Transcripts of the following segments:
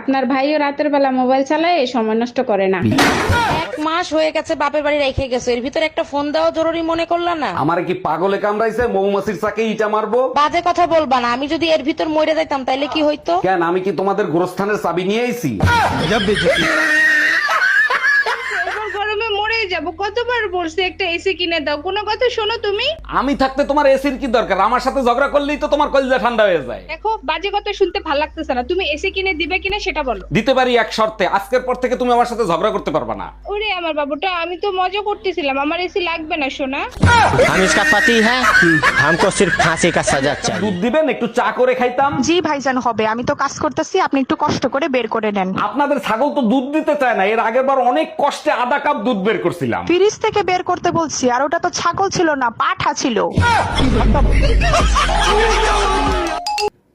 আপনার ভাইও রাতের বেলা মোবাইল চালায় এই সময় নষ্ট করে না। এক মাস হয়ে গেছে বাপের বাড়ি রেখে গেছে। এর ভিতরে একটা ফোন দেওয়া জরুরি মনে করলা না? আমার কি পাগলে কামড়াইছে? মৌমাছির চাকে ইটা মারবো? বাজে কথা বলবা না। আমি যদি এর ভিতর মরে যাইতাম তাইলে কি হইতো? কেন? আমি কি তোমাদের গোরস্থানের চাবি নিয়ে আইছি গরমে মরে যাব কতবার বলছি একটা এসি কিনে দাও কোনো কথা শোনো তুমি আমি থাকতে তোমার এসির কি দরকার আমার সাথে ঝগড়া করলেই তো তোমার কলিজা ঠান্ডা হয়ে যায় দেখো বাজে কথা শুনতে ভালো লাগতেছে না তুমি এসি কিনে দিবে কিনা সেটা বলো দিতে পারি এক শর্তে আজকের পর থেকে তুমি আমার সাথে ঝগড়া করতে পারবা না ওরে আমার বাবুটা আমি তো মজা করতেছিলাম আমার এসি লাগবে না সোনা हम इसका पति है हमको सिर्फ फांसी का सजा चाहिए দুধ দিবেন একটু চা করে খাইতাম জি ভাইজান হবে আমি তো কাজ করতেছি আপনি একটু কষ্ট করে বের করে নেন আপনাদের ছাগল তো দুধ দিতে চায় না এর আগের বার অনেক কষ্টে আধা কাপ দুধ বের করছিলাম ফ্রিজ থেকে বের করতে বলছি আর ওটা তো ছাগল ছিল না পাঠা ছিল।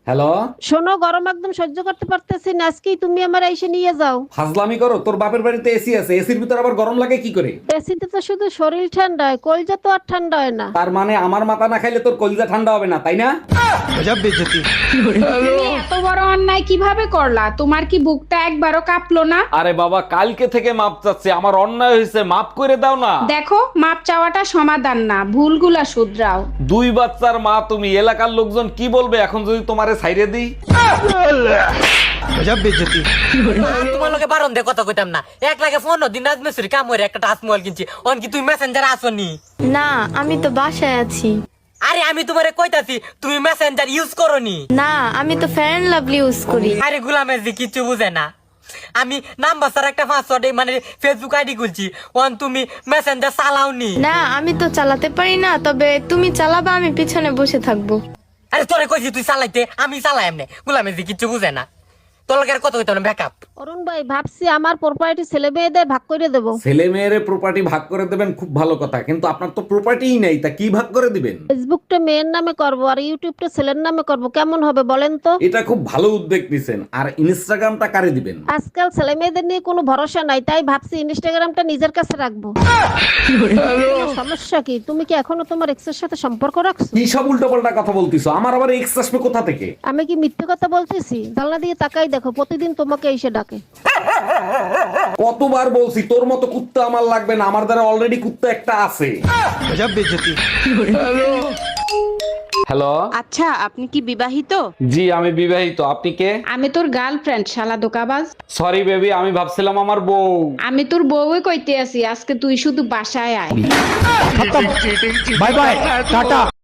হ্যালো? শোনো গরম একদম সহ্য করতে পারতেছি না আজকেই তুমি আমার এসে নিয়ে যাও। ফাজলামি করো তোর বাপের বাড়িতে এসি আছে এসির ভিতর আবার গরম লাগে কি করে? এসিতে তো শুধু শরীর ঠান্ডা হয় কলজা তো আর ঠান্ডা হয় না। তার মানে আমার মাথা না খাইলে তোর কলিজা ঠান্ডা হবে না তাই না? তুমি এত বড় অন্যায় কীভাবে করলা? তোমার কি বুকটা একবারও কাঁপলো না? আরে বাবা কালকে থেকে মাপ চাচ্ছে। আমার অন্যায় হয়েছে মাপ করে দাও না। দেখো মাপ চাওয়াটা সমাধান না। ভুলগুলা শুধরাও। দুই বাচ্চার মা তুমি এলাকার লোকজন কি বলবে? এখন যদি তোমারে ছাইরে দিই? তোমার লোকে বারণ দিয়ে কথা কইতাম না। এক লাগে ফোন দিন রাত মেসুরি কাম একটা টাচ মোবাইল কিনছি। অন কি তুই মেসেঞ্জার আসনি? না আমি তো বাসায় আছি। আরে আমি তোমারে কইতাছি তুমি মেসেঞ্জার ইউজ করনি। না আমি তো ফ্যান অ্যান্ড লাভলি ইউজ করি। আরে গুলামের যে কিছু বুঝে না। আমি নাম্বার স্যার একটা পাসওয়ার্ড মানে ফেসবুক আইডি খুলছি ওয়ান তুমি মেসেঞ্জার চালাওনি। না আমি তো চালাতে পারি না তবে তুমি চালাবা আমি পিছনে বসে থাকব। আরে তোরে কইছি তুই চালাইতে আমি চালাই এমনি গুলামের যে কিছু বুঝে না। কত কইতাম ব্যাকআপ অরুণ ভাই ভাবছি আমার প্রপার্টি ছেলে মেয়েদের ভাগ করে দেবো। ছেলে মেয়েরে প্রপার্টি ভাগ করে দেবেন খুব ভালো কথা কিন্তু আপনার তো প্রপার্টিই নেই তা কি ভাগ করে দিবেন? ফেসবুকটা মেয়ের নামে করব আর ইউটিউবটা ছেলের নামে করব কেমন হবে বলেন তো? এটা খুব ভালো উদ্যোগ নিছেন আর ইনস্টাগ্রামটা কারে দিবেন? আজকাল ছেলে মেয়েদের নিয়ে কোনো ভরসা নাই তাই ভাবছি ইনস্টাগ্রামটা নিজের কাছে রাখব। সমস্যা কি? তুমি কি এখনও তোমার এক্সের সাথে সম্পর্ক রাখছো? কি সব উল্টো পাল্টা কথা বলতিছো? আমার আবার এক্স আসবে কোথা থেকে? আমি কি মিথ্যে কথা বলতেছি? জানলা দিয়ে তাকাই দেখো প্রতিদিন তোমাকে এসে ডাকে। কতবার বলছি তোর মতো কুত্তা আমার লাগবে না আমার দ্বারা অলরেডি কুত্তা একটা আছে। হ্যালো আচ্ছা আপনি কি বিবাহিত? জি আমি বিবাহিত। আপনি কে? আমি তোর গার্লফ্রেন্ড শালা দোকাবাজ। সরি বেবি আমি ভাবছিলাম আমার বউ। আমি তোর বউই কইতে আছি আজকে তুই শুধু বাসায় আয়। Bye bye tata.